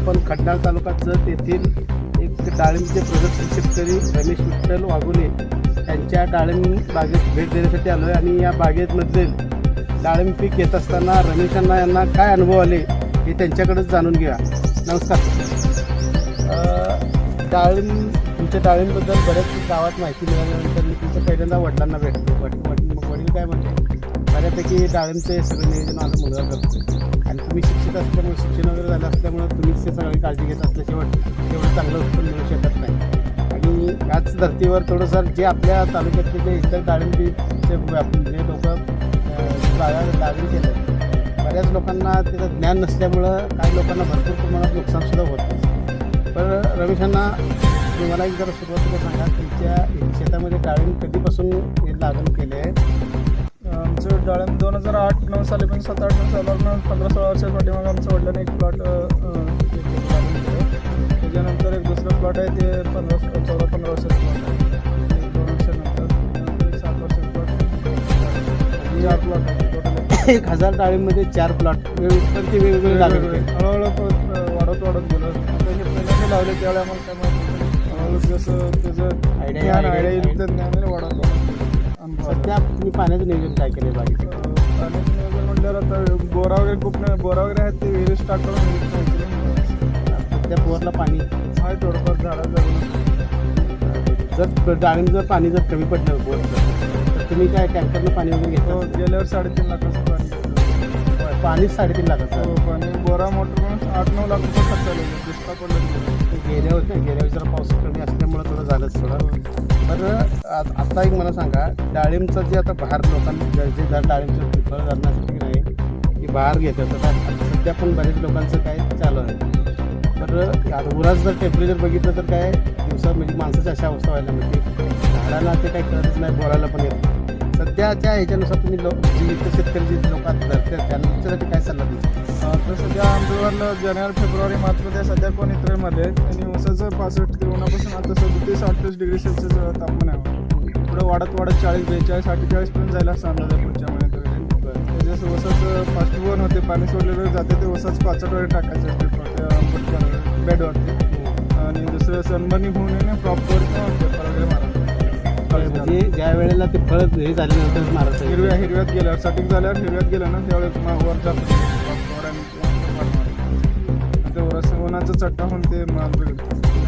आपण खड्डाळ तालुक्याचं तेथील एक डाळिंबचे प्रदर्शन शेतकरी रमेश विठ्ठल वाघुले त्यांच्या डाळिंब बागेत भेट देण्यासाठी आलो आहे आणि या बागेतमधले डाळिंब पीक येत असताना रमेशांना यांना काय अनुभव आले हे त्यांच्याकडेच जाणून घ्या नमस्कार. डाळिंब तुमच्या डाळिंबबद्दल बऱ्याच गावात माहिती मिळाल्यानंतर मी तुमच्या पहिल्यांदा वडिलांना भेटतो वडील वडील काय म्हणतो बऱ्यापैकी डाळिंबचे सगळं नियोजन माझा मुलगा करतो आणि तुम्ही शिक्षित असल्यामुळे शिक्षण वगैरे झालं असल्यामुळे तुम्हीच ते सगळी काळजी घेत असल्याशिवाय तेवढं चांगलं उत्पन्न मिळू शकत नाही. आणि याच धर्तीवर थोडंसं जे आपल्या तालुक्यातले जे इतर डाळिंबीचे जे लोक बागा लागण केलं बऱ्याच लोकांना त्याचं ज्ञान नसल्यामुळं काही लोकांना भरपूर प्रमाणात नुकसानसुद्धा होतं पण रमेशांना तुम्ही मला एक जरा सुरुवातीला सांगा तुमच्या शेतामध्ये डाळिंब कधीपासून हे लागण केले आहे आमचं डाळिंब दोन हजार आठ नऊ सालीपासून सात आठ नऊ सालापासून पंधरा सोळा वर्षाच्या पाठीमागे आमच्या वडिलांनी एक प्लॉट त्याच्यानंतर एक दुसरं प्लॉट आहे ते पंधरा चौदा पंधरा वर्षाचं प्लॉट आहे एक दोन वर्षानंतर सात वर्षाचं प्लॉट चार प्लॉट आहे एक हजार डाळीमध्ये चार प्लॉट तर ते वेगवेगळे हळूहळू वाढत वाढत गेलं आता हे पहिल्यांदा लावले त्यावेळी आम्हाला काय माहिती. हळूहळू जसं त्याचं idea- आयडिया येईल. त्या ज्ञानाने वाढत वाढत. सध्या तुम्ही पाण्याचं नियोजन काय केले बागेत आणि नियोजन म्हटल्यावर आता बोरा वगैरे खूप नाही बोरा वगैरे आहेत ते नाही केलं. बोरला पाणी आहे थोडंफार झाडं जगून जर डाळिंब जर पाणी जर कमी पडलं बोरचं तर तुम्ही काय टँकरनं पाणी वगैरे हो घेता गेल्यावर साडेतीन लाखाचं पाणी. पाणीच साडेतीन हो लाखाचं पाणी बोरा मोटर आठ नऊ लाख रुपये खर्च आले दुष्काळ पडला. गेल्या वर्षी गेल्या वर्षी पाऊस कमी असल्यामुळं थोडं झालंच थोडं. तर आता एक मला सांगा डाळिंबचं जे आता बाहेर लोकांनी जे जर डाळिंबचं फळ धरण्यासाठी नाही की बाहेर घेतात तर सध्या पण बरेच लोकांचं काय चालू आहे. तर आता जर टेम्परेचर बघितलं तर काय दिवसात म्हणजे माणसाची अशा अवस्था व्हायला म्हणजे झाडाला ते काही कळतच नाही बोलायला पण येत नाही. सध्याच्या ह्याच्यानुसार तुम्ही लोक जी शेतकरी जे लोक आता धरतात त्यांच्यासाठी काय सल्ला द्यायचा आता सध्या आंबेवरला जानेवारी फेब्रुवारी मार्चमध्ये सध्या कोण इत्रेमध्ये आणि उसाचं पासष्ट ते उन्हापासून आता सदतीस अठ्ठावीस डिग्री सेल्सिअस तापमान आहे. पुढे वाढत वाढत चाळीस बेचाळीस अठ्ठेचाळीसपर्यंत जायला असं अंदाज आहे पुढच्या महिन्यात वगैरे. म्हणजे जसं ऊसाचं फास्ट वन होते पाणी सोडलेलं जाते ते ऊसाचं पाचट वगैरे टाकायचं असते बेडवरती. आणि दुसरं सनबर्निंग होऊन आहे प्रॉपर वगैरे मारा म्हणजे ज्या वेळेला ते फळ हे झाल्यानंतर मारायचं हिरव्या हिरव्यात गेल्यावर सटिंग झाल्यावर हिरव्यात गेलं ना त्यावेळेस मग वर जातं proper आणि ते- ते वर असं उन्हाचा चट्टा होऊन ते.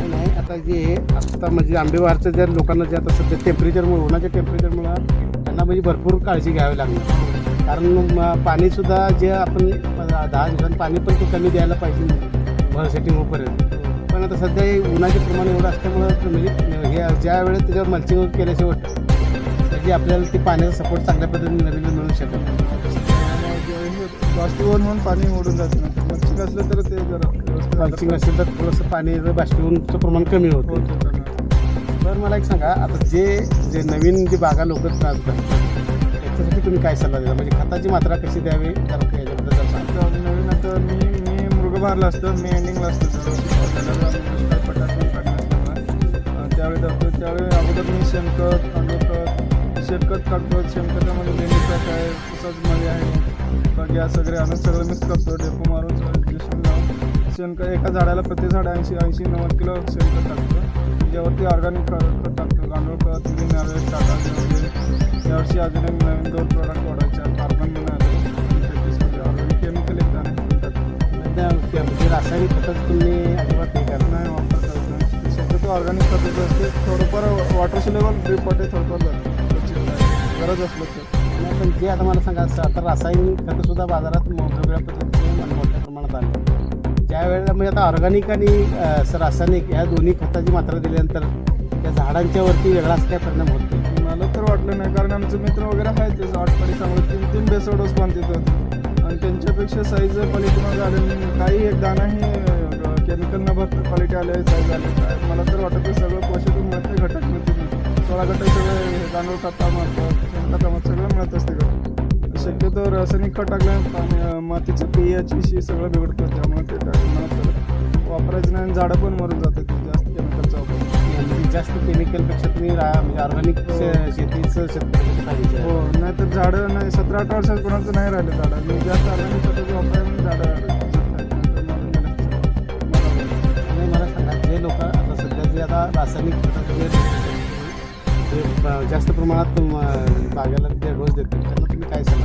नाही आता जे आता म्हणजे आंबेवारचं जर लोकांना जे आता सध्या टेम्परेचरमुळे उन्हाच्या टेम्परेचरमुळं त्यांना म्हणजे भरपूर काळजी घ्यावी लागणार. कारण म- पाणीसुद्धा जे आपण दहा दिवसांत पाणी पण ते कमी द्यायला पाहिजे भर सेटिंग होईपर्यंत पण आता सध्या हे उन्हाचे प्रमाण एवढं असल्यामुळं म्हणजे हे ज्या वेळेस त्याच्यावर मल्चिंग केल्याशिवाय म्हणजे आपल्याला ते पाण्याचा सपोर्ट चांगल्या पद्धतीने नवीन मिळू शकत बाष्पीभवन होऊन पाणी ओढून जातं मच्छी असलं तर ते जरा मल्चिंग असेल तर थोडंसं पाणी बाष्पीभवनचं प्रमाण कमी होतं. तर मला एक सांगा आता जे जे नवीन जे बागा लोक त्रास करतात त्याच्यासाठी तुम्ही काय सल्ला देता म्हणजे खताची मात्रा कशी द्यावी? याच्याबद्दल सांगा. आता नवीन आता मी मी मृग असतं मी एंडिंगला असतं त्यावेळी जातो त्यावेळी अगोदर मी शेणखत तांदूळखत शेणखत टाकतो शेणखतामध्ये पॅक आहे तसंच मध्ये आहे. गॅस वगैरे आणून सगळं मिक्स करतो डेपो मारून सगळं लावून. शेणखत एका झाडाला प्रति झाड ऐंशी ऐंशी नव्वद किलो शेणखत टाकतो त्यावरती ऑर्गॅनिक खत टाकतो गांडूळ खत ग्रीन हार्वेस्ट वगैरे यावर्षी अजून एक नवीन दोन प्रोडक्ट रासायनिक खताचं तुम्ही अजिबात नाही करणार नाही वापर करत शक्यतो ऑर्गॅनिक खताचं असते थोडंफार वॉटर सुलेबल रिपोर्ट थोडंफार गरज असलं तर. पण जे आता मला सांगा असं आता रासायनिक खतंसुद्धा बाजारात मोठ्या वेगवेगळ्या पद्धतीने मोठ्या प्रमाणात आले. ज्यावेळेला म्हणजे आता ऑर्गॅनिक आणि रासायनिक या दोन्ही खताची मात्रा दिल्यानंतर त्या झाडांच्या वरती वेगळाच काय परिणाम होतो मला तर वाटलं नाही कारण आमचे मित्र वगैरे आहेत ते झाड चांगलं तीन तीन बेसड होते त्यांच्यापेक्षा साईज क्वालिटीमध्ये आले नाही. काही एक दाणाही केमिकल न भरपूर क्वालिटी आले साईज आले मला तर वाटतं की सगळं पोषक घटक मिळते सोळा घटक सगळे गांडूळ खता मारतात शेणखता सगळं मिळत असते का शक्यतो रासायनिक खत टाकल्याने आणि मातीचं पीएच विषयी सगळं बिघडतं त्यामुळे ते मला तर वापरायचं नाही आणि झाडं पण मरून जातात. जास्त केमिकलपेक्षा तुम्ही रा- म्हणजे ऑर्गॅनिक शेतीचं शेतकऱ्याचं पाहिजे हो नाहीतर झाडं नाही सतरा अठरा वर्षात कोणाचं नाही राहिलं झाडं मी जास्त ऑर्गॅनिक खताचा वापर म्हणून झाडं. मला- आणि मला सांगा जे लोक आता सध्या जे आता रासायनिक खतं जे जे ब- जास्त प्रमाणात म, बागेला जे डोस देतात त्यांना तुम्ही काय द्याल?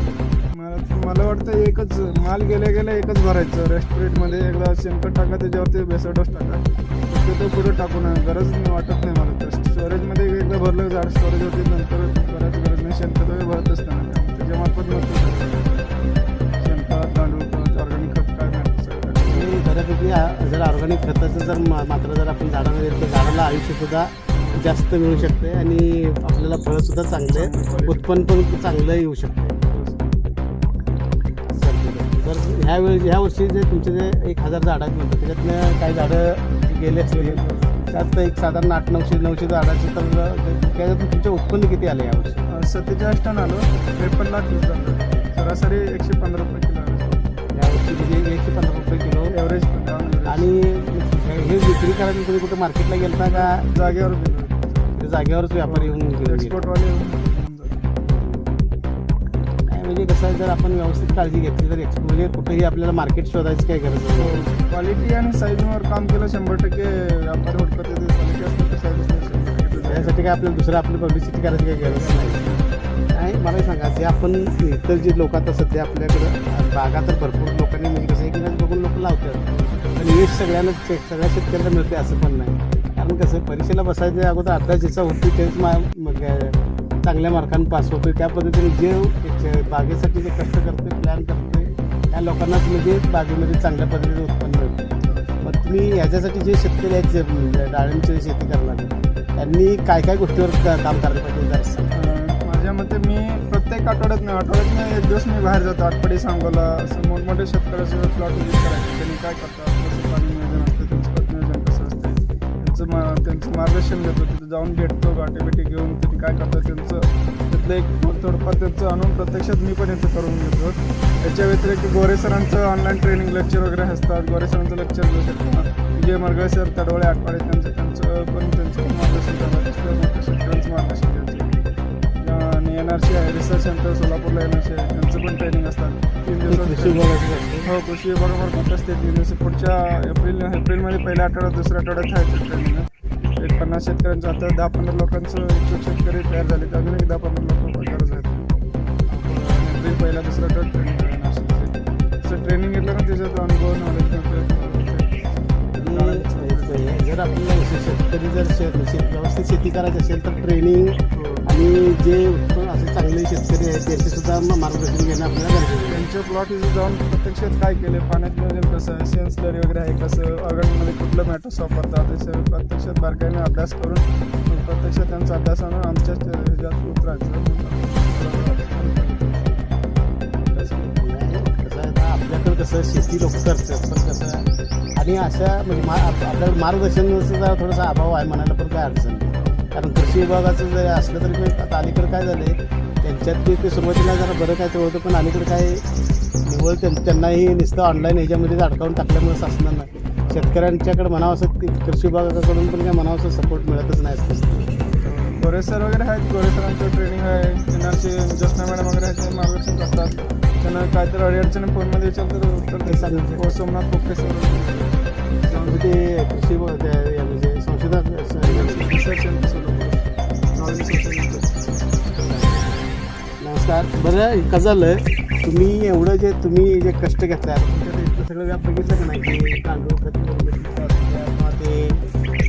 मला मला वाटतं एकच माल गेल्या गेल्या एकच भरायचं रेस्टोरेंटमध्ये एकदा शेणखत टाका त्याच्यावरती बेसर डोस टाका तर पुढं टाकू ना. गरज नाही वाटत नाही मला तर. स्टोरेजमध्ये एकदा भरलं झाड स्टोरेज होते नंतर बऱ्याच गरज नाही. शेणखत वगैरे भरत असताना. त्यामुळे त्याच्यामार्फत नसतं शेणखत गांडूळ खत ऑर्गॅनिक खत काय नाही. बऱ्यापैकी जर ऑर्गॅनिक खताचं जर मा- मात्र जर आपण झाडाला दिलं तर झाडाला आयुष्यसुद्धा जास्त मिळू शकते आणि आपल्याला फळंसुद्धा चांगले उत्पन्न पण चांगलं येऊ शकते तर ह्यावेळी ह्या वर्षी जे तुमचे जे एक हजार झाडं आहेत म्हणतात त्याच्यातनं काही झाडं गेले असतील त्यात एक साधारण आठ नऊशे नऊशे झाडाचे तर त्याच्यातून तुमचे उत्पन्न किती आले यावर्षी सत्तेचाळीस टन आलो त्रेपन्न लाख वीस झालं. सरासरी एकशे पंधरा रुपये किलो यावर्षी म्हणजे एकशे पंधरा रुपये किलो. ॲव्हरेज आणि हे विक्री करायला तुम्ही कुठे मार्केटला गेलता का? जागेवर जागेवरच व्यापारी येऊन? एक्सपोर्टवाले म्हणजे कसं आहे, जर आपण व्यवस्थित काळजी घेतली तर म्हणजे कुठेही आपल्याला मार्केट शोधायची काही गरज नाही. क्वालिटी आणि साईजवर काम केलं शंभर टक्के व्यापारी क्वालिटी असलं तर साईज त्यासाठी काय आपल्याला दुसरं आपली पब्लिसिटी करायची काही गरज नाही. आणि मला सांगा जे आपण इतर जे लोक आता सध्या आपल्याकडं बागा तर भरपूर लोकांनी म्हणजे कसं एकमेकांचं बघून लोक लावतात पण यश सगळ्यांना सगळ्या शेतकऱ्याला मिळते असं पण नाही. कारण कसं परीक्षेला बसायच्या अगोदर अभ्यास ज्याचा होतो तेच मा मग चांगल्या मार्कांनी पास होतो त्या पद्धतीने जे बागेसाठी जे कष्ट करते प्लॅन करते त्या लोकांनाच म्हणजे बागेमध्ये चांगल्या पद्धतीने उत्पन्न मिळतं मग तुम्ही ह्याच्यासाठी जे शेतकरी आहेत जे डाळिंबची शेती करणारे त्यांनी काय काय गोष्टीवर काम करायला पाहिजे जरा माझ्या मते मी प्रत्येक आठवड्यात नाही आठवड्यात नाही एक दिवस मी बाहेर जातो. आठवडी सांगोला असं मोठमोठे शेतकऱ्याचे प्लॉट विजिट करायचे. त्यांनी काय करतात कसं पाणी त्यांचं मार्गदर्शन घेतो तिथं जाऊन भेटतो गाठी भेटी घेऊन त्यांनी काय करतात त्यांचं. त्यातलं एक थोडंफार त्यांचं आणून प्रत्यक्षात मी पण इथं करून घेतो. याच्या व्यतिरिक्त गोरे सरांचं ऑनलाईन ट्रेनिंग लेक्चर वगैरे असतात. गोरे सरांचं लेक्चर घेऊ शकतो विजय मरगळे सर तडवळे आठवडे त्यांचं त्यांचं पण त्यांचं मार्गदर्शन करतात. शेतकऱ्यांचं मार्गदर्शन घ्यायचं आणि एन आर सी आहे रिसर्च सेंटर सोलापूरला एन आर सी आहे. त्यांचं पण ट्रेनिंग असतात. तीन दिवसात. हो कृषी विभागामार्फत असते. तीन दिवस पुढच्या एप्रिल एप्रिलमध्ये पहिल्या आठवड्यात दुसऱ्या आठवड्यात आहे ट्रेनिंग एक पन्नास शेतकऱ्यांचं आता दहा पंधरा लोकांचं इच्छुक शेतकरी तयार झाले तर अजून एक दहा पंधरा लोक गरज आहेत एप्रिल पहिल्या दुसऱ्या आठवड्यात ट्रेनिंग घेतलं ना त्याच्यात अनुभव नॉलेज हे- जर आपल्याला शेतकरी जर शे- शे- व्यवस्थित शेती करायची असेल तर ट्रेनिंग आणि जे असे चांगले शेतकरी आहेत त्यांचे सुद्धा मार्गदर्शन घेणं आपल्याला गरजेचं आहे. त्यांच्या प्लॉट इथे जाऊन प्रत्यक्षात काय केले? पाण्यात नियोजन कसं आहे सेन्स दरी वगैरे आहे कसं ऑर्गॅनिकमध्ये कुठलं मॅटर्स वापरतात ते सगळं प्रत्यक्षात बारकाईने अभ्यास करून मग प्रत्यक्षात त्यांचा अभ्यास आणून आमच्या ह्याच्यात उतरायचं. आहे आपल्याकडे कसं शेती लोक करतात पण कसं आहे, आणि अशा म्हणजे मा आप- आपल्याकडे मार्गदर्शनाचा जरा थोडासा अभाव आहे म्हणायला पण काय अडचण नाही. कारण कृषी विभागाचं जर असलं तरी आता अलीकडे काय झालं त्यांच्यात ते ते सुरुवातीला जरा बरं काय ते होतं पण अलीकडे काय निवड त्यां- त्यांनाही नुसतं ऑनलाईन ह्याच्यामध्ये अडकावून टाकल्यामुळे असणार नाही. शेतकऱ्यांच्याकडे म्हणावं असं कृषी विभागाकडून पण काय म्हणावं असं सपोर्ट मिळतच नाही असं दिसतं. गोरे सर वगैरे आहेत गोरे सरांचं ट्रेनिंग आहे एनआरसी जसना मॅडम वगैरे आहेत ते मार्गदर्शन करतात. त्यांना काहीतरी अडचणी फोनमध्ये विचारलं तर उत्तर ते सांगतात. हो सोमनाथ पोपटे सर नमस्कार. बरं कसं झालं तुम्ही एवढं जे तुम्ही जे कष्ट घेतलात तुमच्या ते सगळं व्याप बघितलं का नाही? तांदूळ खत किंवा ते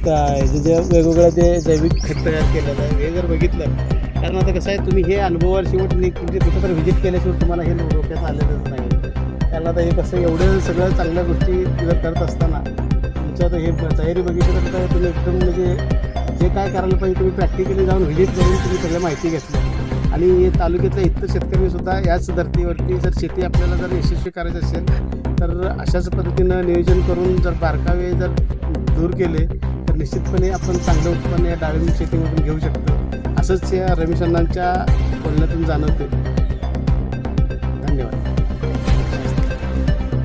काय जे जे वेगवेगळं जे जैविक खत तयार केलेलं आहे हे जर बघितलं कारण आता कसं आहे तुम्ही हे अनुभवावर शेवट तुमचे म्हणजे कुठं तर व्हिजिट केल्याशिवाय तुम्हाला हे डोक्यात आलेलंच नाही. कारण आता हे कसं एवढं सगळं चांगल्या गोष्टी जर करत असताना तुमचं आता हे तयारी बघितलं तर तुम्ही एकदम म्हणजे जे काय करायला पाहिजे तुम्ही प्रॅक्टिकली जाऊन व्हिजिट करून तुम्ही सगळं माहिती घेतलं. आणि तालुक्यातल्या इतर शेतकरी सुद्धा याच धर्तीवरती जर शेती आपल्याला जर यशस्वी करायची असेल तर अशाच पद्धतीनं नियोजन करून जर बारकावे जर दूर केले तर निश्चितपणे आपण चांगलं उत्पन्न या डाळिंब शेतीमधून घेऊ शकतो. असंच या रमेश अण्णांच्या बोलण्यातून जाणवते. धन्यवाद.